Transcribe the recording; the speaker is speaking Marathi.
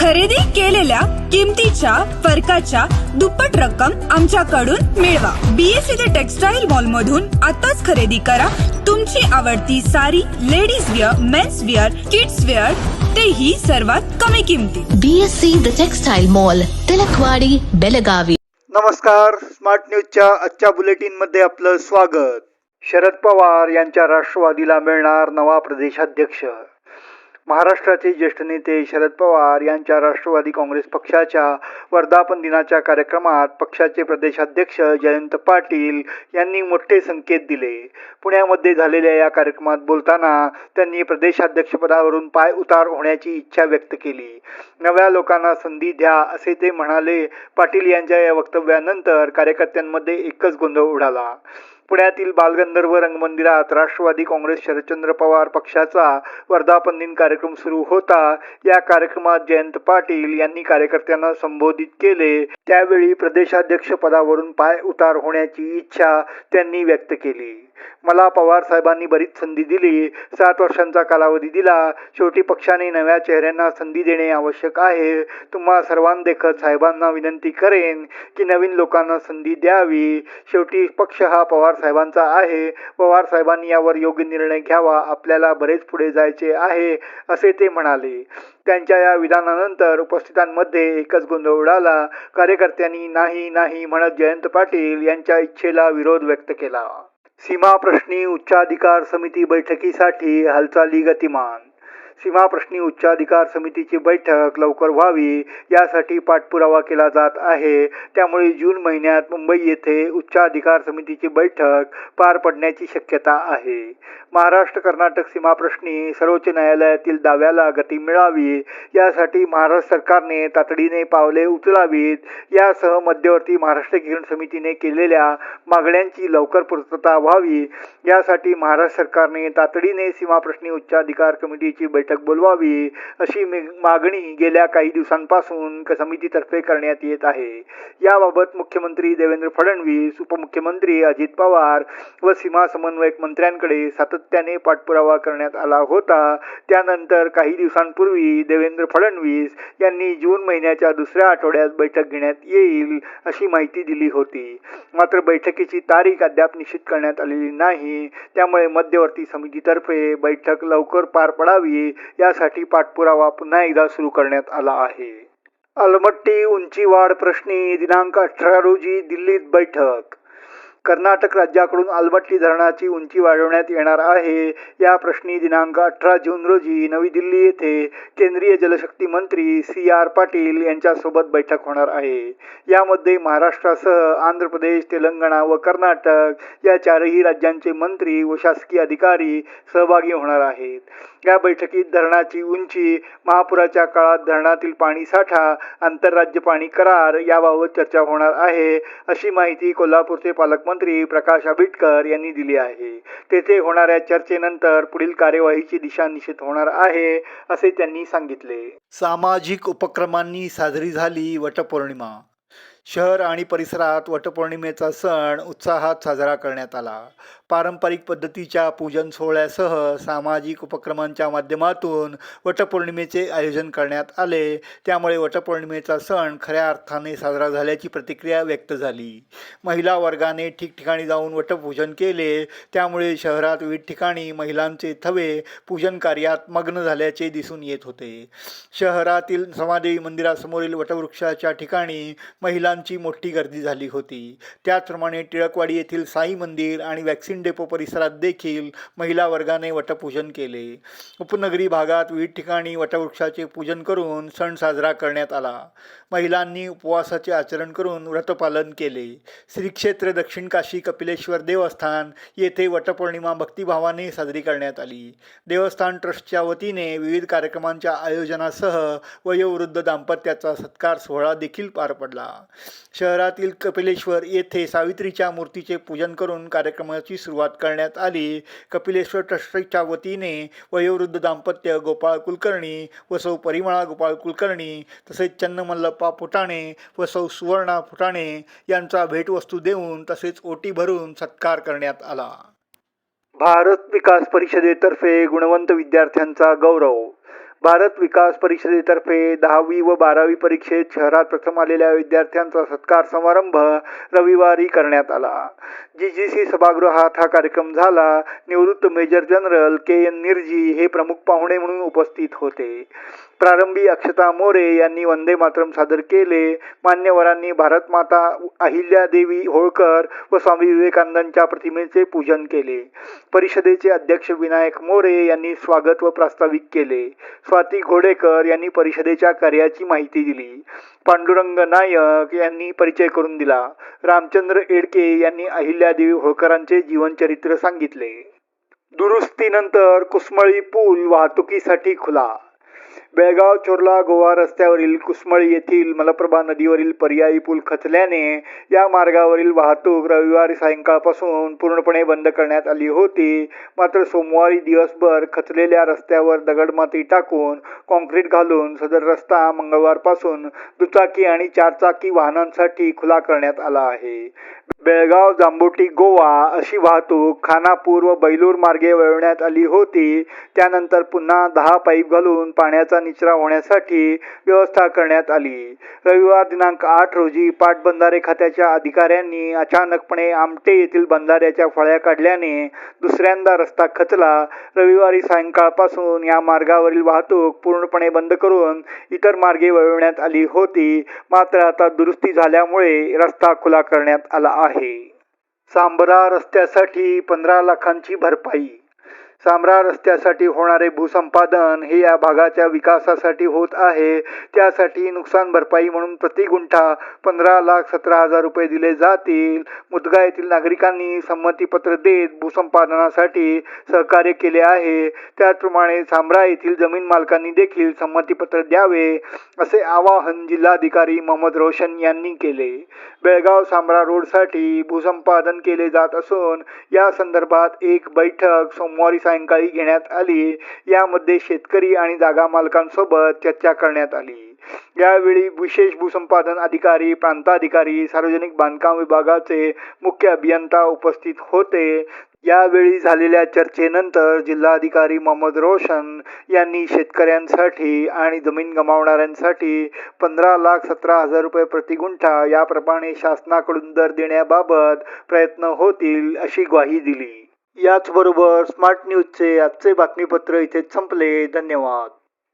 खरेदी केलेल्या किमतीच्या फरकाच्या दुप्पट रक्कम आमच्याकडून मिळवा. बीएससी द टेक्सटाईल मॉल मधून आताच खरेदी करा. तुमची आवडती sari ladies wear men's wear kids wear तेही सर्वात कमी किमतीत BSc The Textile Mall, Tilakwadi Belagavi. नमस्कार. स्मार्ट न्यूजच्या आजच्या बुलेटिनमध्ये आपलं स्वागत. शरद पवार यांच्या राष्ट्रवादीला मिळणार नवा प्रदेशाध्यक्ष. महाराष्ट्राचे ज्येष्ठ नेते शरद पवार यांच्या राष्ट्रवादी काँग्रेस पक्षाच्या वर्धापन दिनाच्या कार्यक्रमात पक्षाचे प्रदेशाध्यक्ष जयंत पाटील यांनी मोठे संकेत दिले. पुण्यामध्ये झालेल्या या कार्यक्रमात बोलताना त्यांनी प्रदेशाध्यक्षपदावरून पाय उतार होण्याची इच्छा व्यक्त केली. नव्या लोकांना संधी द्या असे ते म्हणाले. पाटील यांच्या या वक्तव्यानंतर कार्यकर्त्यांमध्ये एकच गोंधळ उडाला. पुण्यातील बालगंधर्व रंगमंदिरात राष्ट्रवादी काँग्रेस शरदचंद्र पवार पक्षाचा वर्धापन दिन कार्यक्रम सुरू होता. या कार्यक्रमात जयंत पाटील यांनी कार्यकर्त्यांना संबोधित केले. त्यावेळी प्रदेशाध्यक्ष पदावरून पाय उतार होण्याची इच्छा त्यांनी व्यक्त केली. मला पवार साहेबांनी बरीच संधी दिली. सात वर्षांचा कालावधी दिला. शेवटी पक्षाने नव्या चेहऱ्यांना संधी देणे आवश्यक आहे. तुम्हा सर्वांदेखत साहेबांना विनंती करेन की नवीन लोकांना संधी द्यावी. शेवटी पक्ष हा पवार साहेबांचा आहे. पवार साहेबांनी यावर योग्य निर्णय घ्यावा. आपल्याला बरेच पुढे जायचे आहे असे ते म्हणाले. त्यांच्या या विधानानंतर उपस्थितांमध्ये एकच गोंधळ उडाला. कार्यकर्त्यांनी नाही नाही म्हणत जयंत पाटील यांच्या इच्छेला विरोध व्यक्त केला. सीमा प्रश्नी उच्चाधिकार समिती बैठकीसाठी हालचाली गतिमान सीमाप्रश्नी उच्चाधिकार समितीची बैठक लवकर व्हावी यासाठी पाठपुरावा केला जात आहे. त्यामुळे जून महिन्यात मुंबई येथे उच्चाधिकार समितीची बैठक पार पडण्याची शक्यता आहे. महाराष्ट्र कर्नाटक सीमाप्रश्नी सर्वोच्च न्यायालयातील दाव्याला गती मिळावी यासाठी महाराष्ट्र सरकारने तातडीने पावले उचलावीत. यासह मध्यवर्ती महाराष्ट्र किरण समितीने केलेल्या मागण्यांची लवकर पूर्तता व्हावी यासाठी महाराष्ट्र सरकारने तातडीने सीमाप्रश्नी उच्चाधिकार कमिटीची बैठक बैठक बोलवावी अशी मागणी गेल्या काही दिवसांपासून समितीतर्फे करण्यात येत आहे. याबाबत मुख्यमंत्री देवेंद्र फडणवीस उपमुख्यमंत्री अजित पवार व सीमा समन्वयक मंत्र्यांकडे सातत्याने पाठपुरावा करण्यात आला होता. त्यानंतर काही दिवसांपूर्वी देवेंद्र फडणवीस यांनी जून महिन्याच्या दुसऱ्या आठवड्यात बैठक घेण्यात येईल अशी माहिती दिली होती. मात्र बैठकीची तारीख अद्याप निश्चित करण्यात आलेली नाही. त्यामुळे मध्यवर्ती समितीतर्फे बैठक लवकर पार पडावी यासाठी पाठपुरावा पुन्हा एकदा सुरू करण्यात आला आहे. अलमट्टी उंची वाढ प्रश्नी दिनांक अठरा रोजी दिल्लीत बैठक. कर्नाटक राज्याकडून आलबट्टी धरणाची उंची वाढवण्यात येणार आहे. या प्रश्नी दिनांक अठरा जून रोजी नवी दिल्ली येथे केंद्रीय जलशक्ती मंत्री सी आर पाटील यांच्यासोबत बैठक होणार आहे. यामध्ये महाराष्ट्रासह आंध्र प्रदेश तेलंगणा व कर्नाटक या चारही राज्यांचे मंत्री व शासकीय अधिकारी सहभागी होणार आहेत. या बैठकीत धरणाची उंची महापुराच्या काळात धरणातील पाणी साठा आंतरराज्य पाणी करार याबाबत चर्चा होणार आहे अशी माहिती कोल्हापूरचे पालकमंत्री प्रकाश आंबेडकर यांनी दिली आहे. तेथे होणाऱ्या चर्चेनंतर पुढील कार्यवाहीची दिशा निश्चित होणार आहे असे त्यांनी सांगितले. सामाजिक उपक्रमांनी साजरी झाली वटपौर्णिमा. शहर आणि परिसरात वटपौर्णिमेचा सण उत्साहात साजरा करण्यात आला. पारंपरिक पद्धतीच्या पूजन सोहळ्यासह सामाजिक उपक्रमांच्या माध्यमातून वटपौर्णिमेचे आयोजन करण्यात आले. त्यामुळे वटपौर्णिमेचा सण खऱ्या अर्थाने साजरा झाल्याची प्रतिक्रिया व्यक्त झाली. महिला वर्गाने ठिकठिकाणी जाऊन वटपूजन केले. त्यामुळे शहरात विविध ठिकाणी महिलांचे थवे पूजन कार्यात मग्न झाल्याचे दिसून येत होते. शहरातील समादेवी मंदिरासमोरील वटवृक्षाच्या ठिकाणी महिलांची मोठी गर्दी झाली होती. त्याचप्रमाणे टिळकवाडी येथील साई मंदिर आणि वॅक्सिन टिफिन डेपो परिसरात देखील महिला वर्गाने वटपूजन केले. उपनगरी भागात विविध ठिकाणी वटवृक्षाचे पूजन करून सण साजरा करण्यात आला. महिलांनी उपवासाचे आचरण करून व्रतपालन केले. श्रीक्षेत्र दक्षिण काशी कपिलेश्वर देवस्थान येथे वटपौर्णिमा भक्तिभावाने साजरी करण्यात आली. देवस्थान ट्रस्टच्या वतीने विविध कार्यक्रमांच्या आयोजनासह वयोवृद्ध दाम्पत्याचा सत्कार सोहळा देखील पार पडला. शहरातील कपिलेश्वर येथे सावित्रीच्या मूर्तीचे पूजन करून कार्यक्रमाची सुरुवात करण्यात आली. कपिलेश्वर ट्रस्टच्या वतीने वयोवृद्ध दाम्पत्य गोपाळ कुलकर्णी व सौ परिमळा गोपाळ कुलकर्णी तसेच चन्नमल्लप्पा फुटाणे व सौ सुवर्णा फुटाणे यांचा भेटवस्तू देऊन तसेच ओटी भरून सत्कार करण्यात आला. भारत विकास परिषदेतर्फे गुणवंत विद्यार्थ्यांचा गौरव. भारत विकास परिषदेतर्फे दहावी व बारावी परीक्षेत शहरात प्रथम आलेल्या विद्यार्थ्यांचा सत्कार समारंभ रविवारी करण्यात आला. जी जी सी सभागृहात हा कार्यक्रम झाला. निवृत्त major general K N Nirji हे प्रमुख पाहुणे म्हणून उपस्थित होते. प्रारंभी अक्षता मोरे यांनी वंदे मातरम सादर केले. मान्यवरांनी भारत माता अहिल्यादेवी होळकर व स्वामी विवेकानंदांच्या प्रतिमेचे पूजन केले. परिषदेचे अध्यक्ष विनायक मोरे यांनी स्वागत व प्रास्ताविक केले. स्वाती घोडेकर यांनी परिषदेच्या कार्याची माहिती दिली. पांडुरंग नायक यांनी परिचय करून दिला. रामचंद्र एडके यांनी अहिल्यादेवी होळकरांचे जीवनचरित्र सांगितले. दुरुस्तीनंतर कुसमळी पूल वाहतुकीसाठी खुला. बेळगाव चोरला गोवा रस्त्यावरील कुसमळी येथील मलप्रभा नदीवरील पर्यायी पूल खचल्याने या मार्गावरील वाहतूक रविवारी सायंकाळपासून पूर्णपणे बंद करण्यात आली होती. मात्र सोमवारी दिवसभर खचलेल्या रस्त्यावर दगडमाती टाकून कॉन्क्रीट घालून सदर रस्ता मंगळवारपासून दुचाकी आणि चारचाकी वाहनांसाठी खुला करण्यात आला आहे. बेळगाव जांबोटी गोवा अशी वाहतूक खानापूर व बैलूर मार्गे वळवण्यात आली होती. त्यानंतर पुन्हा दहा पाईप घालून पाण्याचा निचरा होण्यासाठी व्यवस्था करण्यात आली. रविवार दिनांक आठ रोजी पाटबंधारे खात्याच्या अधिकाऱ्यांनी अचानकपणे आमटे येथील बंधाऱ्याच्या फळ्या काढल्याने दुसऱ्यांदा रस्ता खचला. रविवारी सायंकाळपासून या मार्गावरील वाहतूक पूर्णपणे बंद करून इतर मार्गे वळवण्यात आली होती. मात्र आता दुरुस्ती झाल्यामुळे रस्ता खुला करण्यात आला आहे. सांबरा रस्त्यासाठी पंधरा लाखांची भरपाई सांबरा रस्त्यासाठी होणारे भूसंपादन हे या भागाच्या विकासासाठी होत आहे. त्यासाठी नुकसान भरपाई म्हणून प्रति गुंठा पंधरा लाख सतरा हजार रुपये दिले जातील. मुदगा येथील नागरिकांनी संमतीपत्र देत भूसंपादनासाठी सहकार्य केले आहे. त्याचप्रमाणे सांबरा येथील जमीन मालकांनी देखील संमतीपत्र द्यावे असे आवाहन जिल्हाधिकारी मोहम्मद रोशन यांनी केले. बेळगाव सांबरा रोडसाठी भूसंपादन केले जात असून या संदर्भात एक बैठक सोमवारी सायंकाळी घेण्यात आली. यामध्ये शेतकरी आणि जागा मालकांसोबत चर्चा करण्यात आली. यावेळी विशेष भूसंपादन अधिकारी प्रांताधिकारी सार्वजनिक बांधकाम विभागाचे मुख्य अभियंता उपस्थित होते. यावेळी झालेल्या चर्चेनंतर जिल्हाधिकारी मोहम्मद रोशन यांनी शेतकऱ्यांसाठी आणि जमीन गमावणाऱ्यांसाठी पंधरा लाख सतरा हजार रुपये प्रति गुंठा याप्रमाणे शासनाकडून दर देण्याबाबत प्रयत्न होतील अशी ग्वाही दिली. याचबरोबर स्मार्ट न्यूजचे आजचे बातमीपत्र इथे संपले. धन्यवाद.